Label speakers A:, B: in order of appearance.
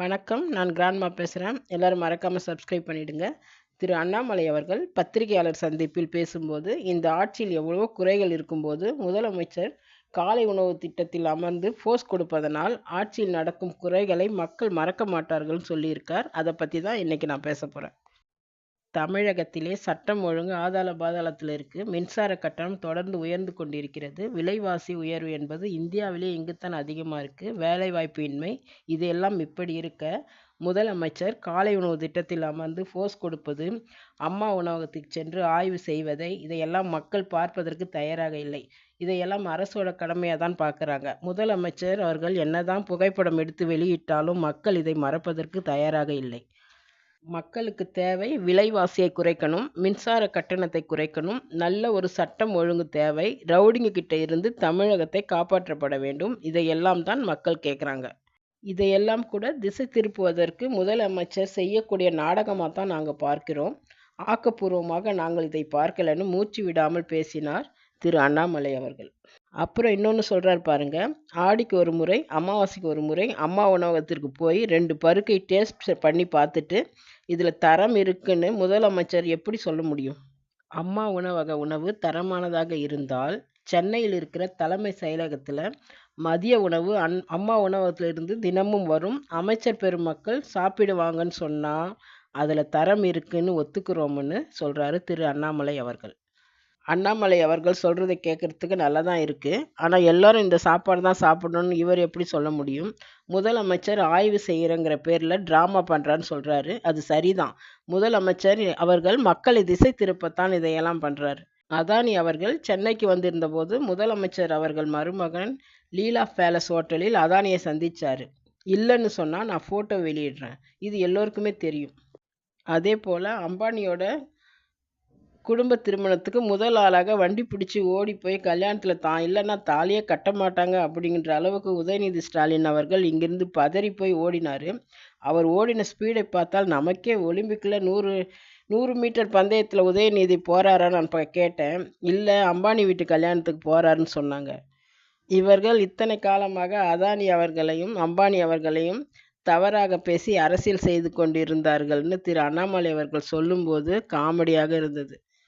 A: வணக்கம். நான் கிராண்ட்மா பேசுகிறேன் எல்லாரும் மறக்காமல் சப்ஸ்கிரைப் பண்ணிவிடுங்க திரு அண்ணாமலை அவர்கள் பத்திரிகையாளர் சந்திப்பில் பேசும்போது இந்த ஆட்சியில் எவ்வளவோ குறைகள் இருக்கும்போது முதலமைச்சர் காலை உணவு திட்டத்தில் அமர்ந்து போஸ் கொடுப்பதனால் ஆட்சியில் நடக்கும் குறைகளை மக்கள் மறக்க மாட்டார்கள்னு சொல்லியிருக்கார். அதை பற்றி தான் இன்றைக்கி நான் பேச போகிறேன் தமிழகத்திலே சட்டம் ஒழுங்கு ஆதாள பாதாளத்தில் இருக்கு. மின்சார கட்டணம் தொடர்ந்து உயர்ந்து கொண்டிருக்கிறது. விலைவாசி உயர்வு என்பது இந்தியாவிலே இங்குத்தான் அதிகமாக இருக்குது வேலைவாய்ப்பு இன்மை இதையெல்லாம் இப்படி இருக்க முதலமைச்சர் காலை உணவு திட்டத்தில் அமர்ந்து போஸ் கொடுப்பது அம்மா உணவகத்துக்கு சென்று ஆய்வு செய்வதை இதையெல்லாம் மக்கள் பார்ப்பதற்கு தயாராக இல்லை. இதையெல்லாம் அரசோட கடமையாக தான் பார்க்குறாங்க. முதலமைச்சர் அவர்கள் என்னதான் புகைப்படம் எடுத்து வெளியிட்டாலும் மக்கள் இதை மறப்பதற்கு தயாராக இல்லை. மக்களுக்கு தேவை விலைவாசியை குறைக்கணும் மின்சார கட்டணத்தை குறைக்கணும் நல்ல ஒரு சட்டம் ஒழுங்கு தேவை ரவுடிங்க கிட்ட இருந்து தமிழகத்தை காப்பாற்றப்பட வேண்டும். இதையெல்லாம் தான் மக்கள் கேட்குறாங்க இதையெல்லாம் கூட திசை திருப்புவதற்கு முதலமைச்சர் செய்யக்கூடிய நாடகமாக தான் நாங்கள் பார்க்கிறோம். ஆக்கப்பூர்வமாக நாங்கள் இதை பார்க்கலன்னு மூச்சு விடாமல் பேசினார். திரு அண்ணாமலை அவர்கள். அப்புறம் இன்னொன்று சொல்கிறார் பாருங்க. ஆடிக்கு ஒரு முறை அமாவாசைக்கு ஒரு முறை அம்மா உணவகத்திற்கு போய் ரெண்டு பருக்கை டேஸ்ட் பண்ணி பார்த்துட்டு இதில் தரம் இருக்குன்னு முதலமைச்சர் எப்படி சொல்ல முடியும்? அம்மா உணவக உணவு தரமானதாக இருந்தால் சென்னையில் இருக்கிற தலைமை செயலகத்தில் மதிய உணவு அன் அம்மா உணவகத்திலிருந்து தினமும் வரும். அமைச்சர் பெருமக்கள் சாப்பிடுவாங்கன்னு சொன்னால் அதில் தரம் இருக்குன்னு ஒத்துக்கிறோம்னு சொல்கிறாரு திரு அண்ணாமலை அவர்கள். அண்ணாமலை அவர்கள் சொல்கிறத கேட்குறதுக்கு நல்லா தான் இருக்குது ஆனால் எல்லோரும் இந்த சாப்பாடு தான் சாப்பிடணும்னு இவர் எப்படி சொல்ல முடியும்? முதலமைச்சர் ஆய்வு செய்கிறங்கிற பேரில் ட்ராமா பண்ணுறான்னு சொல்கிறாரு அது சரிதான். முதலமைச்சர் அவர்கள் மக்களை திசை திருப்பத்தான் இதையெல்லாம் பண்ணுறாரு அதானி அவர்கள் சென்னைக்கு வந்திருந்தபோது முதலமைச்சர் அவர்கள் மருமகன் லீலா பேலஸ் ஹோட்டலில் அதானியை சந்தித்தார் இல்லைன்னு சொன்னால் நான் ஃபோட்டோ வெளியிடுறேன். இது எல்லோருக்குமே தெரியும். அதே போல் அம்பானியோட குடும்ப திருமணத்துக்கு முதல் ஆளாக வண்டி பிடிச்சி ஓடி போய் கல்யாணத்தில் தான் இல்லைன்னா தாலியே கட்ட மாட்டாங்க அப்படிங்கிற அளவுக்கு உதயநிதி ஸ்டாலின் அவர்கள் இங்கிருந்து பதறி போய் ஓடினார். அவர் ஓடின ஸ்பீடை பார்த்தால் நமக்கே ஒலிம்பிக்கில் நூறு நூறு மீட்டர் பந்தயத்தில் உதயநிதி போகிறாரா நான் கேட்டேன். இல்லை அம்பானி வீட்டு கல்யாணத்துக்கு போகிறாருன்னு சொன்னாங்க. இவர்கள் இத்தனை காலமாக அதானி அவர்களையும் அம்பானி அவர்களையும் தவறாக பேசி அரசியல் செய்து கொண்டிருந்தார்கள்னு திரு அண்ணாமலை அவர்கள் சொல்லும்போது காமெடியாக இருந்தது.